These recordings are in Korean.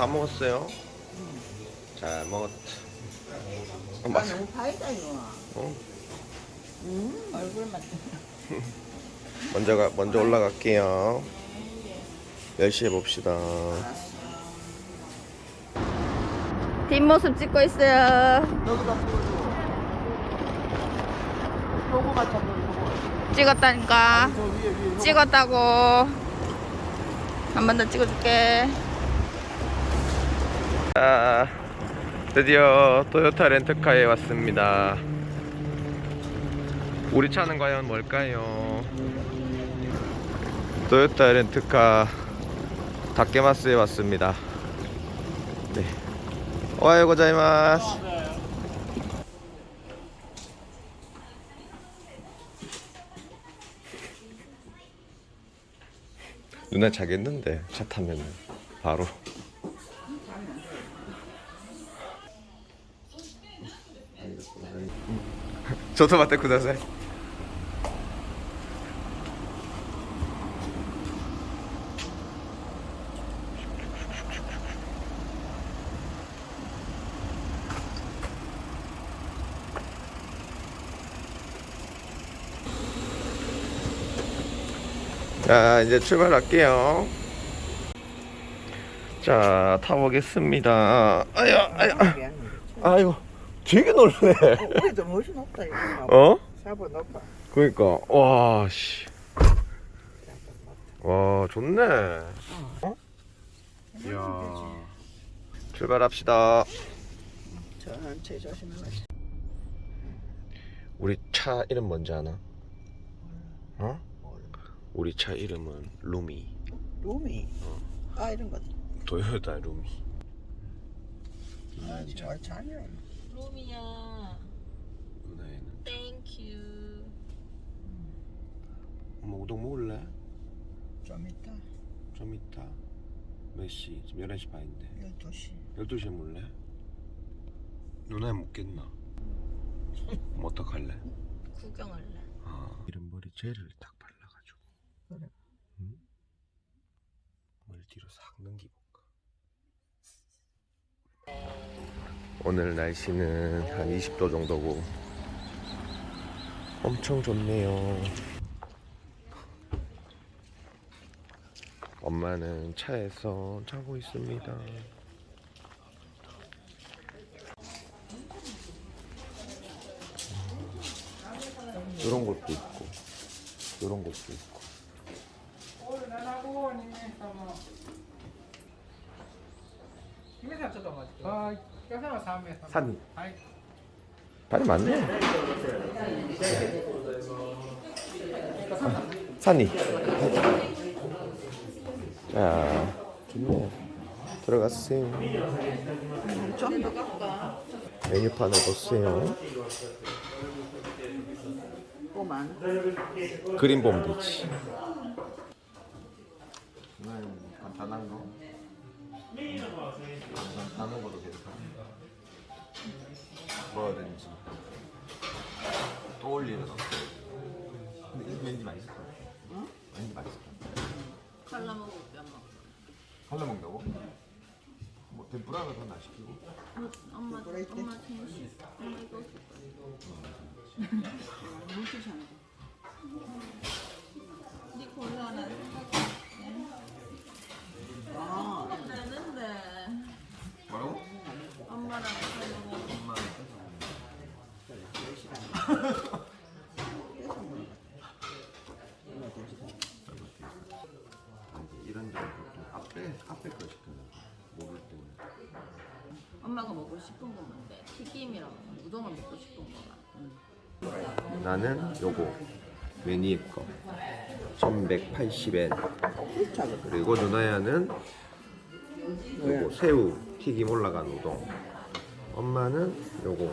다 먹었어요. 잘 먹었다. 어, 아, 맛. 너무 달다 이거. 어, 음. 얼굴만 먼저 가, 먼저 올라갈게요. 열심히 해봅시다. 뒷모습 찍고 있어요. 여기다 보여줘. 요거. 찍었다니까. 저 위에 위에. 요거. 찍었다고. 한 번 더 찍어줄게. 자, 드디어 토요타 렌트카에 왔습니다. 우리 차는 과연 뭘까요? 토요타 렌트카 다케마스에 왔습니다. 네. 오하요 고자이마스. 누나 자겠는데 차 타면은 바로. 저도 맞대 구다사이. 자 이제 출발할게요. 자 타보겠습니다. 아야 아야 아이고 되게 넓네. 우리도 멋이 높다 이거. 어? 사보 높아. 그러니까 와 씨. 와 좋네. 어? 이야. 출발합시다. 천천히 조심해가지고. 우리 차 이름 뭔지 아나? 어? 우리 차 이름은 루미. 루미. 아 이런 거. 도요타 루미. 아, 잘 자냐. 루미야, 누나애는 땡큐. 엄마 우동 먹을래? 좀 이따 좀 이따. 몇 시? 지금 11시 반인데. 12시. 12시에 먹을래? 누나 먹겠나? 뭐 어떡할래? 구경할래. 아, 이런 머리 젤을 딱 발라가지고. 그래. 응? 머리 뒤로 싹 넘기볼 오늘 날씨는 한 20도 정도고 엄청 좋네요. 엄마는 차에서 자고 있습니다. 이런 것도 있고, 이런 것도 있고. 산이 발이 많네. 아, 산이. 자, 좋네. 들어갔어요. 메뉴판을 보세요. 되지. 이건 간단한 거. 간단한 것도 괜찮아. 뭐든지 떠올리는 거. 근데 이게 왠지 맛있을 것 같아. 응? 왠지 맛있을 것 같아. 칼라 먹을 뼈 먹어. 할래 먹는다고? 뭐 덴뿌라가 더나 시키고. 엄마, 엄마 있대. 생시. 엄마 이거. 물티잖아. 네 골라라. 아. 되는데. 뭐라고? 엄마랑 같이 먹어. 엄마. 이런 점 보통 앞에 앞에 거거 먹을 때는. 엄마가 먹고 싶은 거 뭔데? 튀김이랑 우동을 먹고 싶은 거가. 나는 요거 매니에 거 1180엔 진짜 그리고 누나야는 요거 새우 튀김 올라간 우동 엄마는 요거.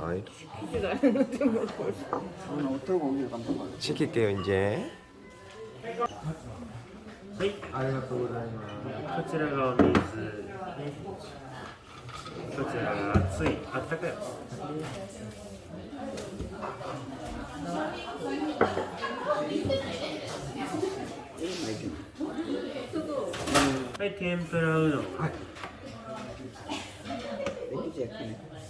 아이 오늘 어떻게 오기를 감정 걸 시킬게요 이제 こちらがお水こちらが熱いあったかい はい天ぷらうどん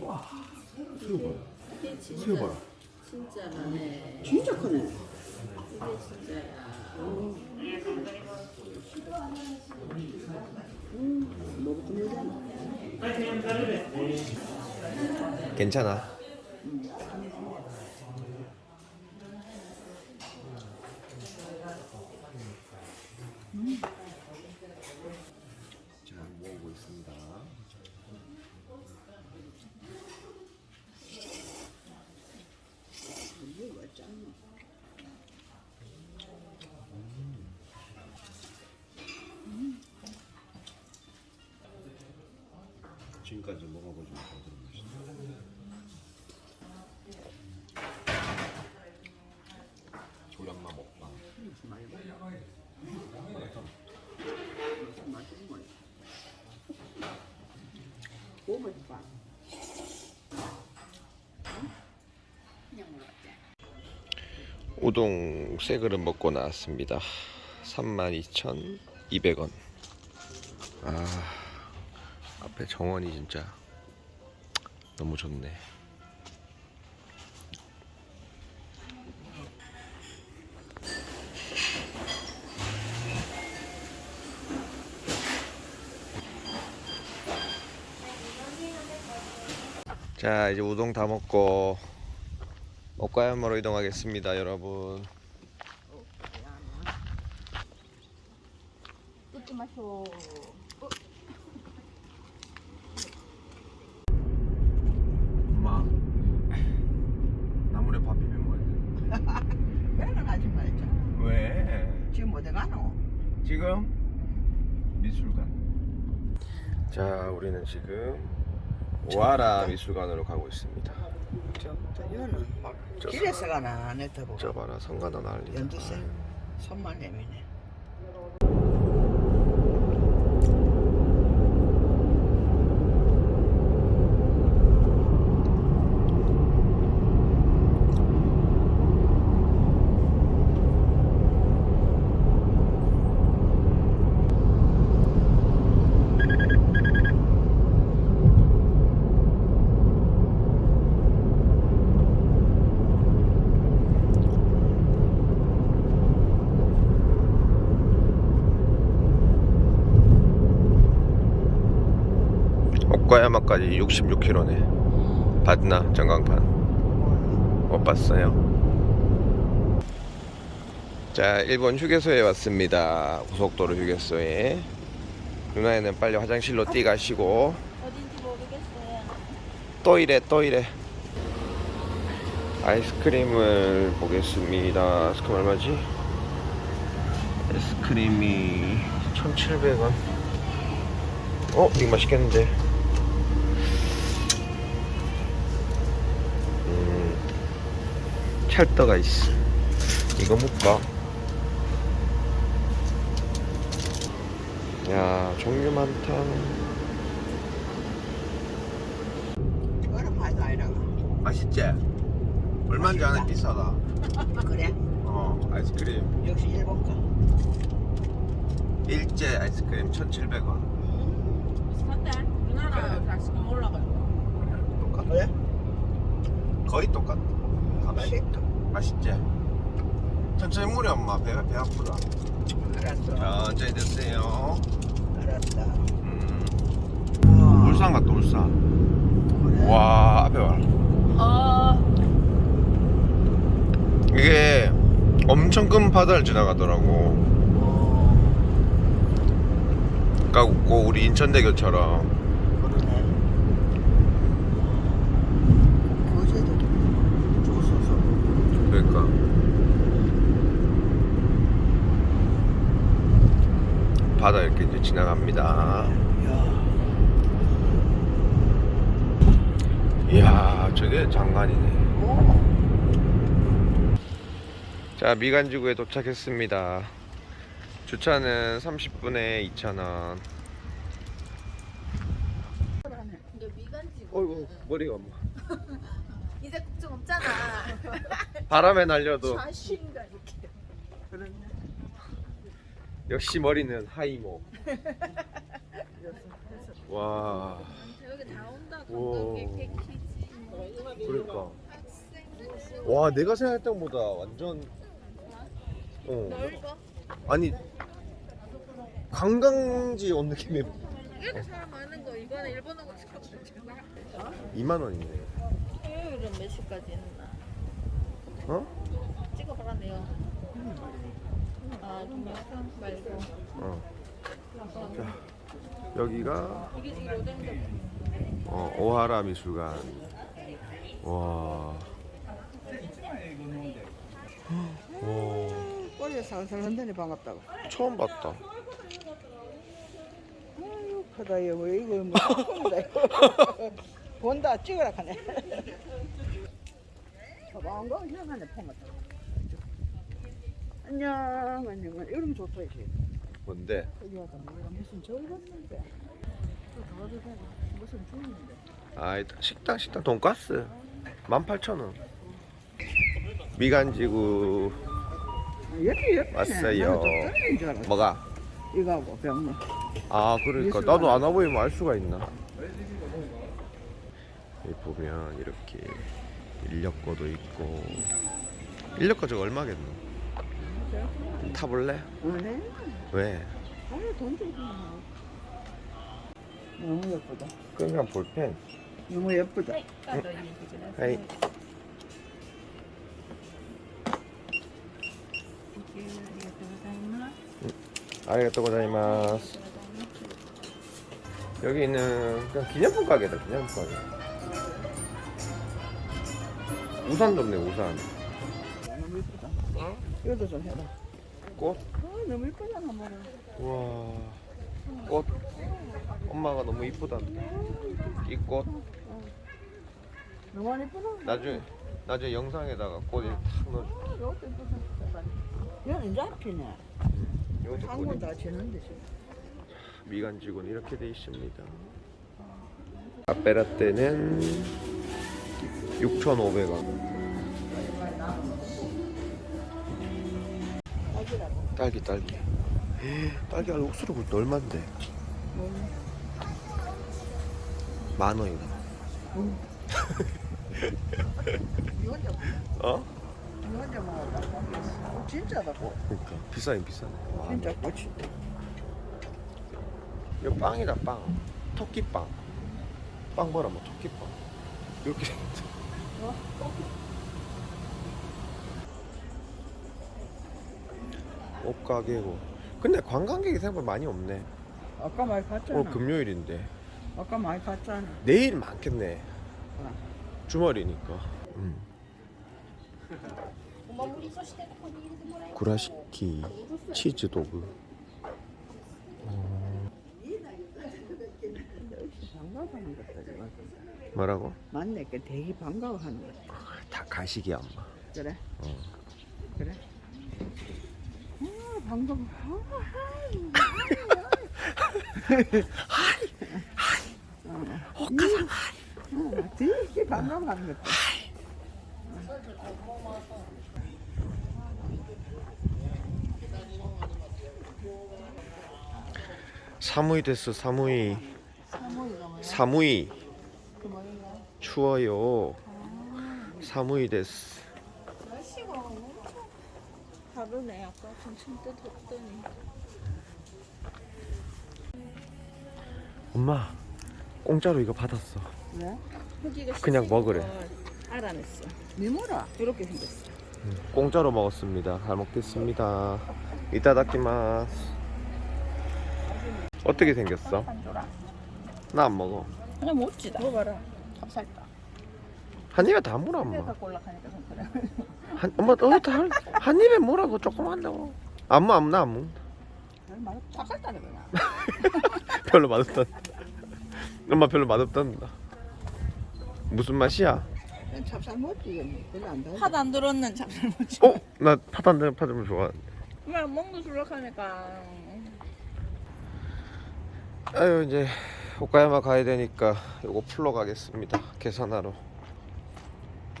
봐라 이게 진짜 봐라 진짜라네. 진짜 크네. 이게 진짜야. 드물잖아. 괜찮아 몸을 봐. 그냥 먹었지. 우동 세 그릇 먹고 나왔습니다 32,200원 아 앞에 정원이 진짜 너무 좋네 자 이제 우동 다 먹고 oka야마로 이동하겠습니다 여러분 뜯지 마쇼. 엄마 나물에 밥 비벼 먹어야 돼 왜는 하지 말자. 왜? 지금 어디 가노? 지금 미술관 자 우리는 지금 오하라 미술관으로 가고 있습니다. 저, 저 여는 막 저 길에서 가나 안 했다 보고. 저 봐라 성가다 난리다. 연두색 손만 내미네. 오카야마까지 66km네. 봤나 전광판. 못 봤어요. 자 일본 휴게소에 왔습니다. 고속도로 휴게소에. 누나애는 빨리 화장실로 뛰가시고. 어딘지 모르겠어요. 또 이래 또 이래. 아이스크림을 보겠습니다. 아이스크림 얼마지? 아이스크림이 1700원. 어? 이거 맛있겠는데 찰떡가 있어 이거 먹까? 야 종류 많다 맛이 아니라. 맛있지? 얼마인지 아는 비싸다 그래? 어 아이스크림 역시 일본 거. 일제 아이스크림 1,700원 비슷한데? 우리나라 다시금 올라가요. 똑같아 그래? 거의 똑같아 맛있다. 맛있지? 천천히 물이 엄마 배, 배 아프다 알았어. 천천히 드세요 알았다. 음. 울산 같다 울산 그래? 와 앞에 봐라 어, 이게 엄청 큰 바다를 지나가더라고 어, 그러니까 꼭 우리 인천대교처럼 그러네. 거제도 조소서. 그러니까 바다 이렇게 이제 지나갑니다. 이야, 저게 장관이네. 자, 미간지구에 도착했습니다. 주차는 30분에 2,000원. 이게 미간지고 어이구, 머리가 엄마. 이제 걱정 없잖아 바람에 날려도 자신감 역시 머리는 하이모. 와, 여기 다 온다 우와. 관광객 패키지 그러니까. 와, 내가 생각했던 것보다 완전 어. 넓어 아니 관광지 온 느낌이 이렇게 사람 많은 거 이번에 일본어 고 시켰잖아 2만 원이네. 토요일은 몇 시까지 있나 어? 찍어봐라 내요 아 말고 어. 자, 여기가 이게 지금 오뎅도 어, 오하라 미술관. 와. 와, 꼬리에 살살 흔드니 반갑다고. 처음 봤다. 아유 크다 이거 뭐 이거 뭐다 이거. 본다 찍으라 하네. 가방가 희한하네 폰같 안녕 안녕 이러면 좋다 이제. 뭔데? 여기 와서 무슨. 또 더워도 되나 무슨 중인데. 아, 식당 식당 돈가스 18,000원. 미간지구. 왔어요. 좀 떨리는 줄 알았어. 뭐가? 이거하고 병네. 아, 그러니까. 나도 안 와보이면 알 수가 있나? 여기 보면 이렇게 인력거도 있고 인력거 저거 얼마겠노? 타볼래? 네. 왜? 아유 돈좀 너무 예쁘다. 그냥 볼펜. 너무 예쁘다. 에이. 아리가또 고자이마스. 여기는 그냥 기념품 가게다 기념품 가게. 우산 좋네 우산. 이것도 좀 해라. 꽃. 아 너무 예쁘잖아 뭐라. 와. 꽃. 엄마가 너무 이쁘단다. 이 꽃. 너무 안 예쁘나? 나중에 나중에 영상에다가 꽃 이렇게 탁 넣어줘. 이것도 예쁘다. 얘는 앞이네. 이것도 한국 꽃이 다 지는데 지금. 미간지구는 이렇게 돼 있습니다. 카페라떼는 6,500원. 딸기 딸기. 딸기 알 옥수로 그것도 얼만데? 만 원이다. 이 혼자 어? 이 혼자 먹었다. 진짜다. 어, 그러니까 비싸긴 비싸네. 와, 진짜 꽃이. 이거 빵이다 빵. 토끼빵. 빵 뭐라 뭐 토끼빵. 이렇게 생겼다. 옷가게고. 근데 관광객이 생각보다 많이 없네. 아까 많이 갔잖아. 오늘 금요일인데 아까 많이 갔잖아. 내일 많겠네. 어. 주말이니까. 음. 구라시키 치즈. 반가워하는 것다 이거. 뭐라고? 맞네. 그 되게 반가워하는 거. 다 가식이야 엄마. 그래. 어. 반가워. 하이 하이. 어, 되게 반가워하는 것. 사무이 됐어 사무이. 사무이. 추워요. 사무이 됐어. 날씨가 엄청 다르네 아까 전침 때 덥더니 엄마 공짜로 이거 받았어. 왜? 흙이가 그냥 먹으래. 걸 알아냈어 미모라 이렇게 생겼어. 공짜로 먹었습니다. 잘 먹겠습니다. 이따다키마스. 어떻게 생겼어? 나안 먹어. 그냥 못지다 먹어봐라. 찹쌀다 한 입에 다 물어 엄마. 한 엄마 너한 한 입에 뭐라고 조금 한다고. 안 먹어 나안 먹는다. 잘 닦았다네 그냥. 별로 맛없다. 엄마 별로 맛없단다. 무슨 맛이야? 그냥 찹쌀 먹지 이건 별로 안 달. 팥안 들었는 잡술무치. 어? 나 파탄데 파전 좋아. 엄마 먹는 술락하니까. 아유 이제 오카야마 가야 되니까 요거 풀러 가겠습니다. 계산하러.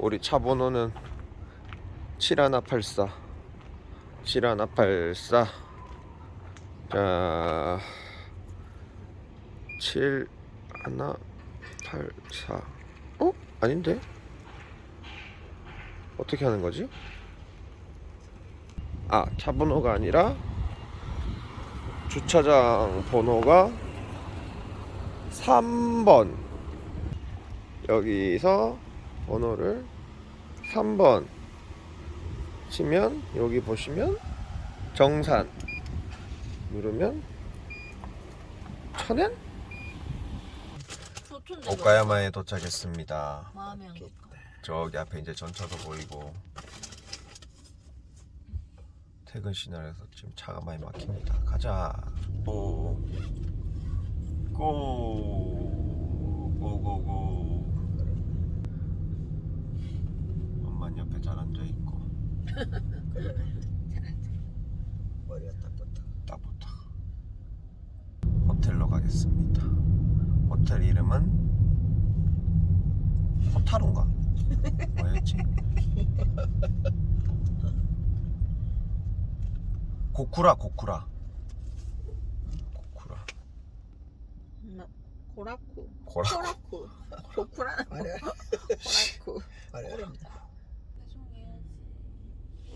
우리 차 번호는 7184 7184 자, 7184 어? 아닌데? 어떻게 하는 거지? 아, 차 번호가 아니라 주차장 번호가 3번 여기서 번호를 3번 치면 여기 보시면 정산 누르면 천엔. 오카야마에 도착했습니다. 안 가. 저기 앞에 이제 전차도 보이고 퇴근 시간에서 지금 차가 많이 막힙니다. 가자. 고. 고. 고고고. 엄마 옆에 잘 앉아 있고 머리가 딱 붙어. 딱 붙어. 호텔로 가겠습니다. 호텔 이름은 호타루인가? 뭐였지? 고쿠라 고쿠라 고쿠라 고라쿠. 고라 코라쿠. 고쿠라. 말해. 고라쿠. 말해.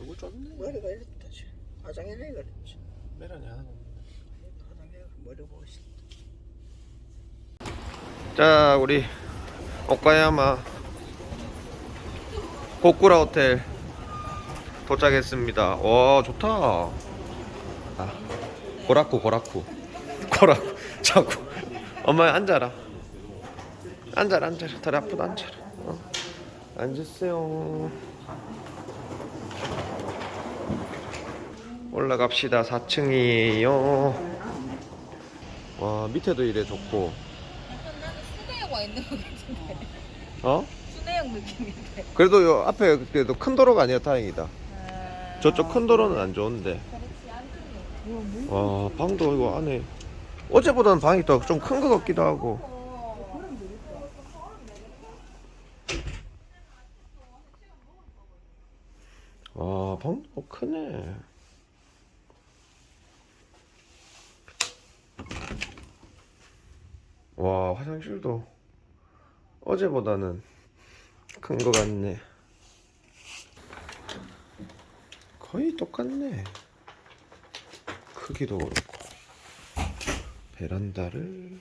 얼굴 좋네 머리가 이렇다. 지금. 화장해내 그랬지. 메라냐 화장해 머리 싶다. 자 우리 오카야마 고쿠라 호텔 도착했습니다 와 좋다 아, 고라쿠 고라쿠 고라쿠 자꾸 엄마 앉아라 앉아라 앉아라 다리 아프다 앉아라 어. 앉으세요 올라갑시다 4층이에요 와 밑에도 이래 좋고 약간 나는 수내역 와 있는 것 같은데. 어? 느낌인데. 그래도 요 앞에 그래도 큰 도로가 아니라 다행이다. 아, 저쪽 큰 도로는 안 좋은데. 와 방도 이거 안에 어제보다는 방이 더 좀 큰 것 같기도 하고. 와 방도 크네. 와 화장실도 어제보다는 큰것 같네. 거의 똑같네. 크기도 그렇고 베란다를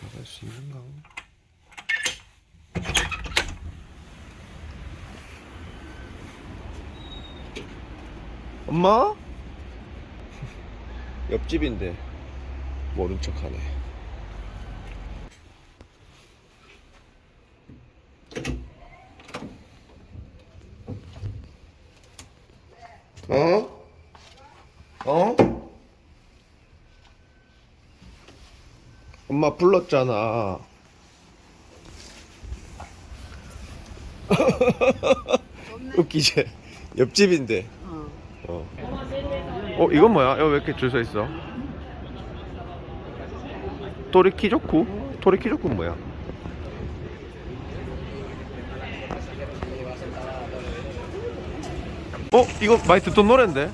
나갈 수 있는가? 엄마? 옆집인데 모른 척하네. 어? 어? 엄마 불렀잖아. 웃기지? 옆집인데. 어. 어, 이건 뭐야? 여기 왜 이렇게 줄 서 있어? 토리키조쿠? 토리키조쿠는 뭐야? 어? 이거 많이 듣던 노랜데?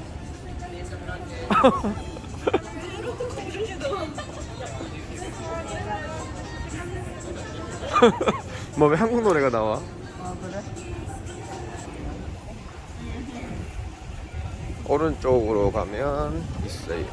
뭐 왜 한국 노래가 나와? 오른쪽으로 가면 있어요.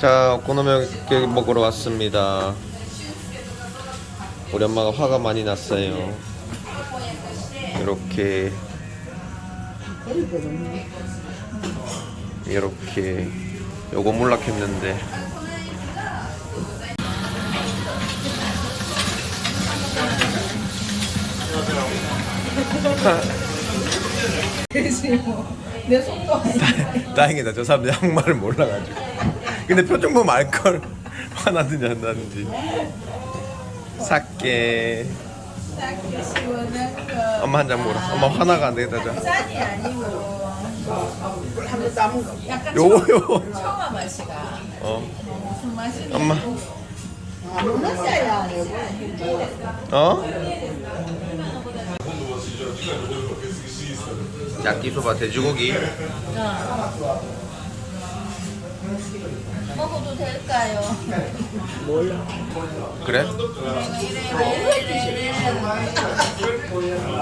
자, 오코노미야끼 먹으러 왔습니다. 우리 엄마가 화가 많이 났어요. 이렇게 이렇게 요거 몰락했는데 안녕하세요. 내 속도 아니야 다행이다. 저 사람들 한국말을 몰라가지고. 근데 표정 보면 알걸. 화나든지 안 나든지. 시원한 거 엄마 한 잔 먹어라. 엄마 화나가 안 되겠다. 자. 짠이 아니고 한번 담은 거 약간 요요. 청아 맛이가 어. 무슨 엄마. 안 먹었어야 어? 야끼소바 돼지고기. 먹어도 될까요? 그래?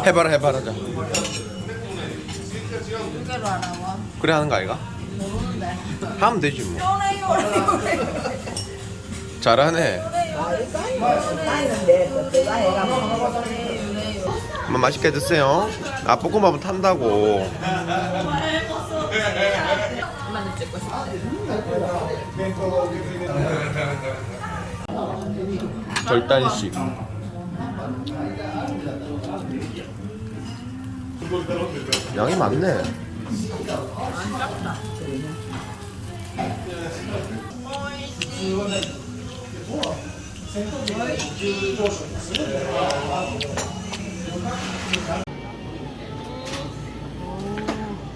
해봐라 해봐라 자. 두개로 그래 하는 거 아이가? 모르는데 하면 되지 뭐. 요래 요래 요래 잘하네. 맛있게 드세요. 아 볶음밥은 탄다고. 절단식. 양이 많네.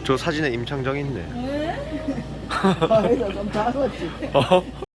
저 사진에 임창정 있네. 아, 그래서 좀 작았지 어?